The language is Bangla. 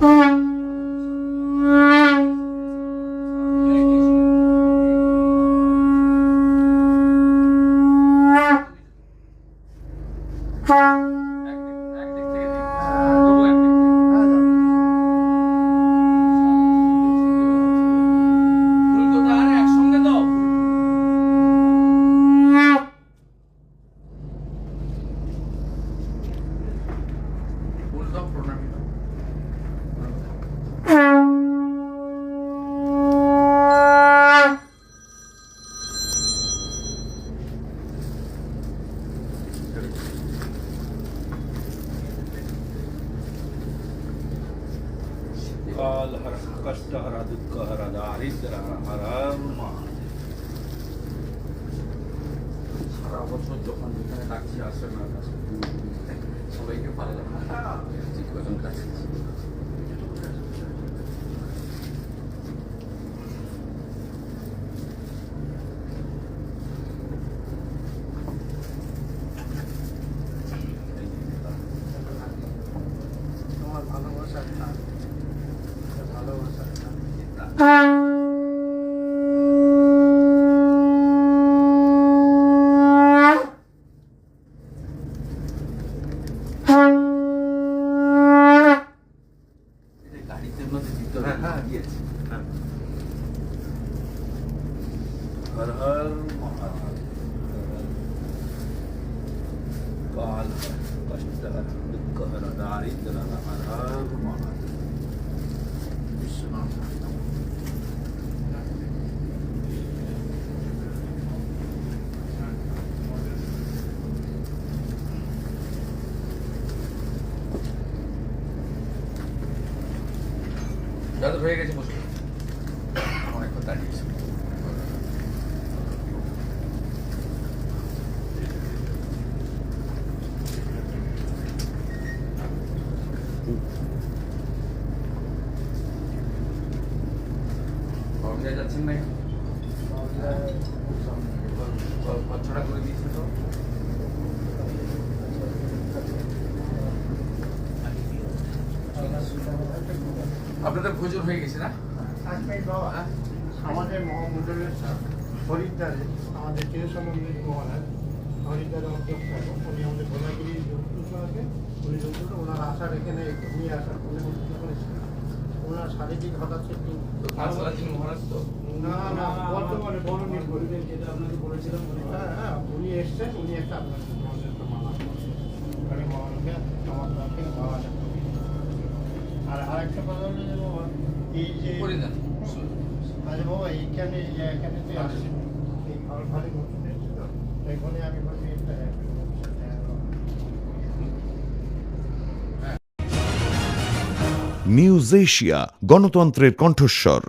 ফুল কাল هر কষ্ট هر দুঃখ هر دارد هر حرام সারা বছর যখন যেখানে ডাকছি আসে না, সবাইকে ভালো লাগে Bismillahirrahmanirrahim. দাদা হয়ে গেছে বসে অনেকক্ষণ দাঁড়িয়েছে যাচ্ছেন না খরচটা করে দিয়েছে তো আপনাদের ভোজন হয়ে গেছে না? বাবা আমাদের মহামন্ডলের হরিদ্বারে আমাদের চিরসমন্দির মহারাজ হরিদ্বারে অধ্যক্ষ উনি আমাদের ভোলাগিরি যুক্ত আছে উনি যুক্ত ওনার আসার এখানে ঘুমিয়ে আসার পরিবর্তন করেছিলেন ওনার শারীরিক হঠাৎ একটু মহারাজ তো? না না বর্তমানে বড় নির্ভর যেটা আপনাকে বলেছিলাম হ্যাঁ হ্যাঁ উনি এসছেন উনি একটা আপনার একটা মালা। ওখানে মহারাজকে আর আরেকটা কথা হলো যে বাবা এই যে আরে বাবা এইখানে এখানে তুই আসছিস এই ঘর ঘরে ঘুরতে তো? এখানে আমি ভাবছি একটা নিউজ এশিয়া গণতন্ত্রের কণ্ঠস্বর।